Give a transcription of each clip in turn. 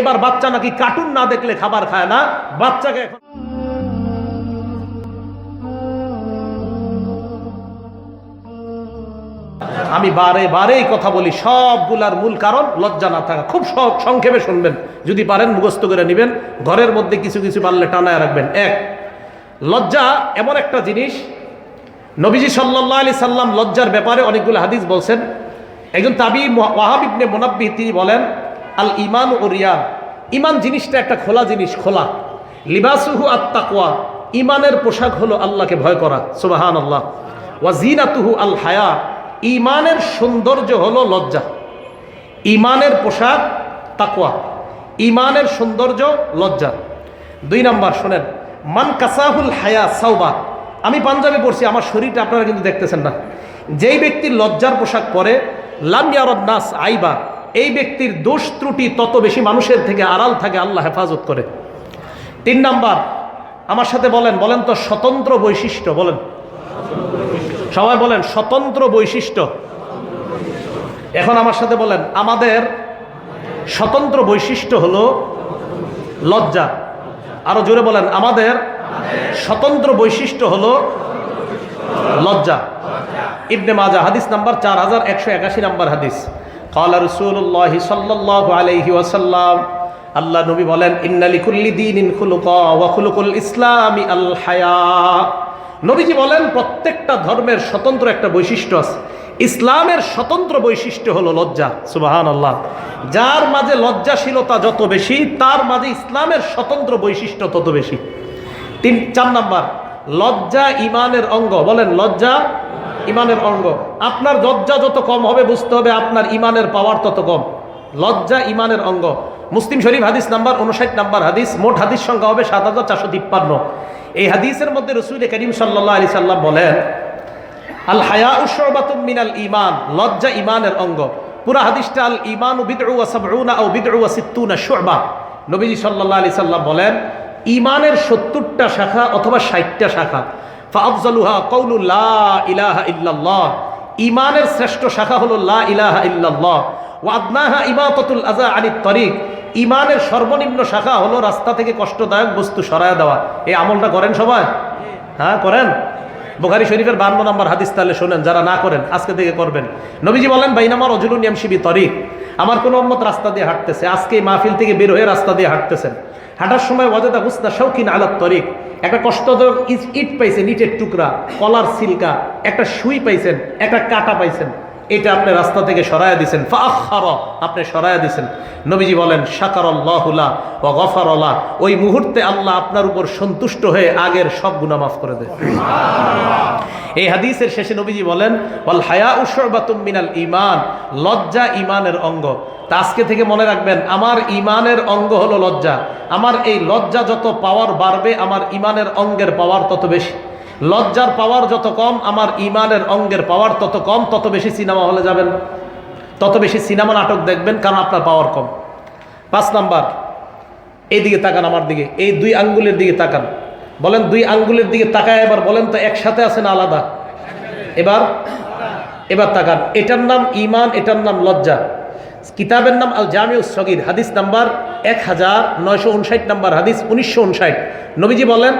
এবার বাচ্চা নাকি কার্টুন না দেখলে খাবার খায় না, বাচ্চাকে এখন আমি বারে বারেই কথা বলি, সবগুলার মূল কারণ লজ্জা না থাকা। খুব সংক্ষেপে শুনবেন, যদি পারেন মুখস্থ করে নেবেন। ঘরের মধ্যে কিছু কিছু পারলে টানায় রাখবেন। এক, লজ্জা এমন একটা জিনিস, নবীজি সাল্লাহ আলি সাল্লাম লজ্জার ব্যাপারে অনেকগুলো হাদিস বলছেন। একজন তাবি ওয়াহাব ইবনে মোনাব্বি তিনি বলেন আল ইমান ও ইমান জিনিসটা একটা খোলা জিনিস, খোলা। লিবাসুহু আত্মাকুয়া ইমানের পোশাক হলো আল্লাহকে ভয় করা সুবাহান আল্লাহ ওয়াজিনাতুহু আল হায়া। ইমানের সৌন্দর্য হলো লজ্জা। ইমানের পোশাক তাকুয়া ইমানের সৌন্দর্য, লজ্জা। দুই নাম্বার, শোনেন। মান কাসাহুল হায়া সাউবা আমি পাঞ্জাবি পড়ছি, আমার শরীরটা আপনারা কিন্তু দেখতেছেন না। যেই ব্যক্তি লজ্জার পোশাক পরে, লাম ইয়ারদ নাস আইবা এই ব্যক্তির দোষ ত্রুটি তত বেশি মানুষের থেকে আড়াল থাকে, আল্লাহ হেফাজত করে। তিন নাম্বার, আমার সাথে বলেন বলেন তো স্বতন্ত্র বৈশিষ্ট্য, বলেন। সবাই বলেন, স্বতন্ত্র বৈশিষ্ট্য। এখন আমার সাথে বলেন, আমাদের স্বতন্ত্র বৈশিষ্ট্য হলো লজ্জা। আরও জোরে বলেন, আমাদের স্বতন্ত্র বৈশিষ্ট্য হলো লজ্জা। ইবনে মাজা হাদিস নাম্বার চার হাজার একশো একাশি নাম্বার হাদিস। কলা রসুল্লাহ সাল্লাহ আলহি আল্লাহ নবী বলেন ইন্নালিকুল্লি দিন ইনখুলুক ইসলামী আল হায়া। নবীজি বলেন, প্রত্যেকটা ধর্মের স্বতন্ত্র একটা বৈশিষ্ট্য আছে। ইসলামের স্বতন্ত্র বৈশিষ্ট্য হলো লজ্জা সুবাহান আল্লাহ যার মাঝে লজ্জাশীলতা যত বেশি, তার মাঝে ইসলামের স্বতন্ত্র বৈশিষ্ট্য তত বেশি। তিন, চার নাম্বার, লজ্জা ইমানের অঙ্গ। বলেন, লজ্জা ইমানের অঙ্গ। আপনার লজ্জা যত কম হবে, বুঝতে হবে আপনার ইমানের পাওয়ার তত কম। লজ্জা ইমানের অঙ্গ। মুসলিম শরীফ হাদিস নাম্বার উনষাট নাম্বার হাদিস, মোট হাদিস সংখ্যা হবে সাত হাজার চারশো তিপ্পান্ন। এই হাদিসের মধ্যে রসুল করিম সাল্লাহ আলি সাল্লাম বলেন, আল হায়া উসবাতুম মিনাল ইমান লজ্জা ইমানের অঙ্গ। পুরা হাদিসটা, আল ইমান ও বিদউ সাবউনা ও বিদউ সিত্তুনা শুবা নবীজি সাল্লাল্লাহু আলাইহি সাল্লাম বলেন ইমানের সত্তরটা শাখা অথবা ষাটটা শাখা ফাফজালুহা ইমানের শ্রেষ্ঠ শাখা হলো লা ওয়াদনাহা ইমানের সর্বনিম্ন শাখা হলো রাস্তা থেকে কষ্টদায়ক বস্তু সরায় দেওয়া। এই আমলটা করেন সবাই? হ্যাঁ করেন? বুখারি শরীফের বান্ন নম্বর হাদিস তাহলে শোনেন, যারা না করেন, আজকে থেকে করবেন। নবীজি বলেন বাইনামার অজুলুন ইয়ামশিবি তরিক। আমার কোনো উম্মত রাস্তা দিয়ে হাঁটতেছে, আজকে মাহফিল থেকে বের হয়ে রাস্তা দিয়ে হাঁটতেছেন। হাঁটার সময় ওয়াজেদা হুসনা শৌখিন আলাদ তরিক। একটা কষ্টদায়ক ইট- পাইছেন, ইটের টুকরা, কলার সিলকা, একটা সুই পাইছেন, একটা কাটা পাইছেন। এটা আপনি রাস্তা থেকে সরায়া দিছেন। ফাখার আপনি সরায়া দিছেন। নবীজি বলেন সাকার আল্লাহুল্লাহ ও গফার ওই মুহূর্তে আল্লাহ আপনার উপর সন্তুষ্ট হয়ে আগের সব গুনাহ মাফ করে দেয় এই হাদিসের শেষে নবীজি বলেন, ওয়াল হায়া উসবাতুম মিনাল ইমান লজ্জা ইমানের অঙ্গ। তা আজকে থেকে মনে রাখবেন, আমার ইমানের অঙ্গ হলো লজ্জা। আমার এই লজ্জা যত পাওয়ার বাড়বে, আমার ইমানের অঙ্গের পাওয়ার তত বেশি। লজ্জার পাওয়ার যত কম, আমার ইমানের অঙ্গের পাওয়ার তত কম, তত বেশি সিনেমা হলে যাবেন। তত বেশি সিনেমা নাটক দেখবেন, কারণ আপনার পাওয়ার কম। পাঁচ নাম্বার এইদিকে তাকান আমার দিকে, এই দুই আঙ্গুলের দিকে তাকান। বলেন, দুই আঙ্গুলের দিকে তাকায় এবার, বলেন তো একসাথে আছে না আলাদা? এবার এবার তাকান। এটার নাম ইমান এটার নাম লজ্জা। কিতাবের নাম আল জামিউ সগির, হাদিস নাম্বার এক হাজার নয়শো উনষাট নাম্বার হাদিস উনিশশো উনষাট। নবীজি বলেন,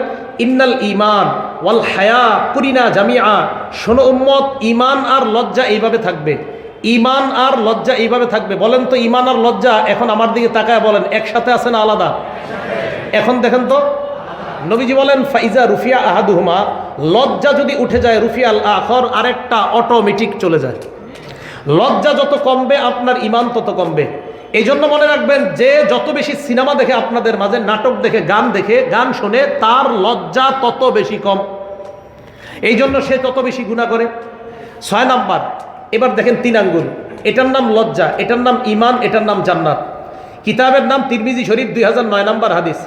ইন্নাল ইমান ওয়াল হায়া কুরিনা জামিয়া শোনো উম্মত ইমান আর লজ্জা এইভাবে থাকবে। ইমান আর লজ্জা এইভাবে থাকবে। বলেন তো ইমান আর লজ্জা এখন আমার দিকে তাকায় বলেন, একসাথে আছে না আলাদা? এখন দেখেন তো, নবীজি বলেন, ফাইজা রুফিয়া আহাদুহুমা। লজ্জা যদি উঠে যায় রুফিয়াল আখর, আরেকটা অটোমেটিক চলে যায়। লজ্জা যত কমবে, আপনার ইমান তত কমবে। এই জন্য মনে রাখবেন যে যত বেশি সিনেমা দেখে আপনাদের মাঝে, নাটক দেখে, গান দেখে, গান শোনে তার লজ্জা তত বেশি কম। এই জন্য সে তত বেশি গুণা করে। ছয় নাম্বার, এবার দেখেন তিন আঙ্গুল। এটার নাম লজ্জা, এটার নাম ইমান এটার নাম জান্নাত। কিতাবের নাম তিরমিজি শরীফ দুই হাজার নয় নাম্বার হাদিস।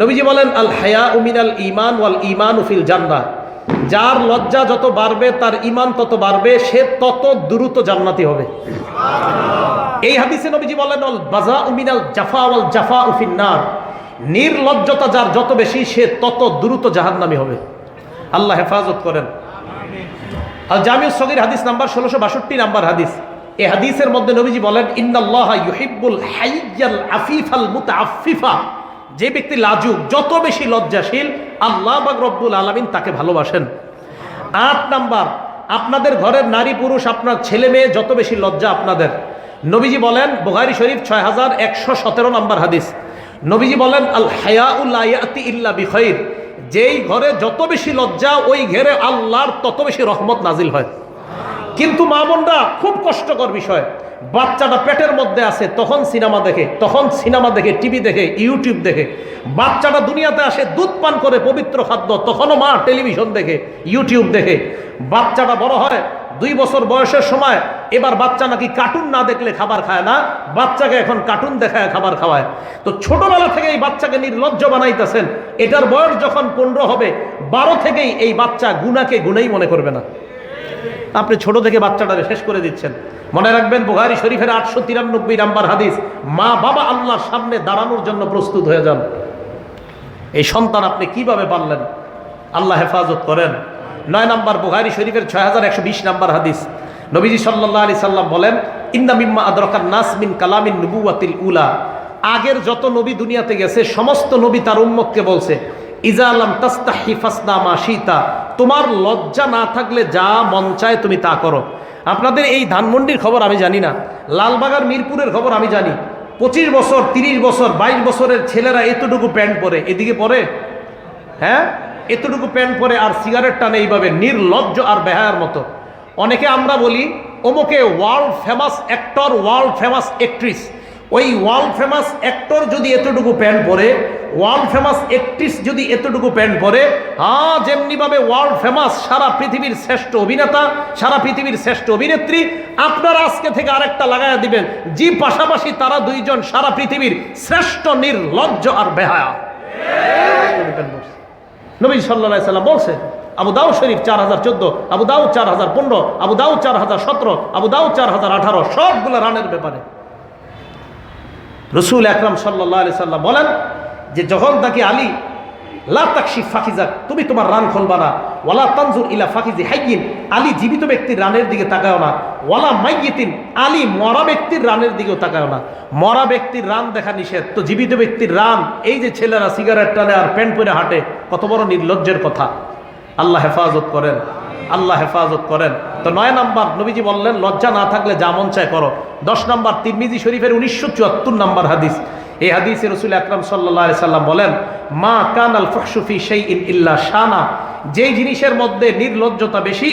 নবীজি বলেন, আল হায়া উমিনাল ইমান ওয়াল ইমান উফিল জান্নাত যার লজ্জা যত বাড়বে, তার ইমান তত বাড়বে, সে তত দ্রুত জান্নাতি হবে। এই হাদিসে নবীজি বলেন, অল বাজা উমিনাল জাফা ওয়াল জাফা উফিন্নার নির্লজ্জতা যার যত বেশি, সে তত দ্রুত জাহান্নামি হবে। আল্লাহ হেফাজত করেন। আল জামিউ সগির হাদিস নাম্বার ষোলোশো বাষট্টি নাম্বার হাদিস। এ হাদিসের মধ্যে নবীজি বলেন, ইন্নাল্লাহ ইউহিব্বুল হাইয়াল আফিফাল মুতাআফফিফা। যে ব্যক্তি লাজুক, যত বেশি লজ্জাশীল আল্লাহ বাক রব্বুল আলামিন তাকে ভালোবাসেন। আট নাম্বার, আপনাদের ঘরের নারী পুরুষ, আপনার ছেলে মেয়ে যত বেশি লজ্জা আপনাদের। নবীজি বলেন, বুখারী শরীফ ছয় হাজার একশো সতেরো নম্বর হাদিস। নবীজি বলেন, আল হায়াউল্লায়াতি ইল্লা বিখৈর যেই ঘরে যত বেশি লজ্জা, ওই ঘেরে আল্লাহর তত বেশি রহমত নাজিল হয়। কিন্তু মা বোনরা, খুব কষ্টকর বিষয়। বাচ্চাটা পেটের মধ্যে আছে তখন সিনেমা দেখে, তখন সিনেমা দেখে, টিভি দেখে, ইউটিউব দেখে। বাচ্চাটা দুনিয়াতে আসে, দুধ পান করে, পবিত্র খাদ্য, তখনও মা টেলিভিশন দেখে, ইউটিউব দেখে। বাচ্চাটা বড় হয়, দুই বছর বয়সের সময়, এবার বাচ্চা নাকি কার্টুন না দেখলে খাবার খায় না, বাচ্চাকে এখন কার্টুন দেখায়, খাবার খাওয়ায়। তো ছোটবেলা থেকে এই বাচ্চাকে নির্লজ্জ বানাইতেছেন। এটার বয়স যখন পনেরো হবে, বারো থেকেই এই বাচ্চা গুনাকে গুণেই মনে করবে না। আপনি ছোট থেকে বাচ্চাটারে শেষ করে দিচ্ছেন। মনে রাখবেন বুহারি শরীফের আটশো তিরানব্বই নাম্বার হাদিস, মা বাবা আল্লাহর সামনে দাঁড়ানোর জন্য প্রস্তুত হয়ে যান। এই সন্তান আপনি কীভাবে পারলেন আল্লাহ হেফাজত করেন। নয় নাম্বার বুহারি শরীফের ছয় হাজার একশো বিশ নাম্বার হাদিস। নবীজি সাল্লাহ আলি সাল্লাম বলেন, ইন্না মিম্মা আদরকার নাসমিন কালামিন নবুয়াতিল উলা। আগের যত নবী দুনিয়াতে গেছে, সমস্ত নবী তার উম্মককে বলছে ইজা আলাম তাস্তাহি ফাসনা মা তোমার লজ্জা না থাকলে যা মন চায় তুমি তা করো। আপনাদের এই ধানমন্ডির খবর আমি জানি না। লালবাগার মিরপুরের খবর আমি জানি। পঁচিশ বছর, তিরিশ বছর, বাইশ বছরের ছেলেরা এতটুকু প্যান্ট পরে। এদিকে পরে? হ্যাঁ? এতটুকু প্যান্ট পরে আর সিগারেট টানে এইভাবে। নির্লজ্জ আর বেহায়ার মতো। অনেকে আমরা বলি অমুকে world famous actor world famous actress ওই ওয়ার্ল্ড ফেমাস অ্যাক্টর যদি এতটুকু প্যান্ট পরে ওয়ার্ল্ড ফেমাস অ্যাক্ট্রিস যদি এতটুকু প্যান্ট পরে হ্যাঁ যেমনিভাবে ওয়ার্ল্ড ফেমাস সারা পৃথিবীর শ্রেষ্ঠ অভিনেতা, সারা পৃথিবীর শ্রেষ্ঠ অভিনেত্রী, আপনারা আজকে থেকে আরেকটা লাগাইয়া দিবেন। জি, পাশাপাশি তারা দুইজন সারা পৃথিবীর শ্রেষ্ঠ, নির্লজ্জ আর বেহায়া। নবী সাল্লাহ সাল্লাম বলছে, আবু দাউ শরীফ চার হাজার চোদ্দ, আবু দাউ চার হাজার পনেরো, আবু দাউ চার হাজার সতেরো, আবু দাউ চার হাজার আঠারো, সবগুলো রানের ব্যাপারে। রসুল আকরাম সাল্লাহ আলি সাল্লাম বলেন যে যখন তাকে আলী, লা তাকশি ফাকিজাক তুমি তোমার রান খুলবা না ওয়ালা তানজুর ইলা ফাকিজি হাইয়িন আলী জীবিত ব্যক্তির রানের দিকে তাকায় না ওয়ালা মাইয়িতিন আলী মরা ব্যক্তির রানের দিকেও তাকায় না মরা ব্যক্তির রান দেখা নিষেধ তো জীবিত ব্যক্তির রান এই যে ছেলেরা সিগারেট টানে আর প্যান্ট পরে হাঁটে কত বড় নির্লজ্জের কথা আল্লাহ হেফাজত করেন আল্লাহ হেফাজত করেন তো নয় নাম্বার, নবীজি বললেন, লজ্জা না থাকলে যা মন চায় করো। দশ নাম্বার, তিরমিজি শরীফের উনিশশো চুয়াত্তর নাম্বার হাদিস। এই হাদিসে রসুল আকরাম সাল্লাহ সাল্লাম বলেন, মা কান আল ফহসুফি সেই ইন ইল্লা শানা। যেই জিনিসের মধ্যে নির্লজ্জতা বেশি,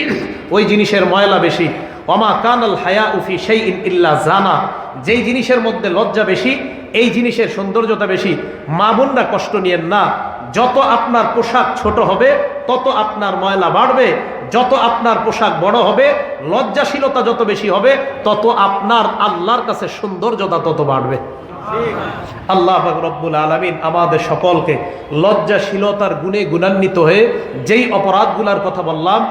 ওই জিনিসের ময়লা বেশি। অমা কান আল হায়া উফি সেই ইন ইল্লা জানা। যেই জিনিসের মধ্যে লজ্জা বেশি, এই জিনিসের সৌন্দর্যতা বেশি। মা বোনরা কষ্ট নিয়েন না। যত আপনার পোশাক ছোট হবে তত আপনার ময়লা বাড়বে, যত আপনার পোশাক বড় হবে, লজ্জাশীলতা যত বেশি হবে, তত আপনার আল্লাহর কাছে সৌন্দর্যতা তত বাড়বে। আল্লাহ রব্বুল আলমিন আমাদের সকলকে লজ্জাশীলতার গুণে গুণান্বিত হয়ে যেই অপরাধগুলার কথা বললাম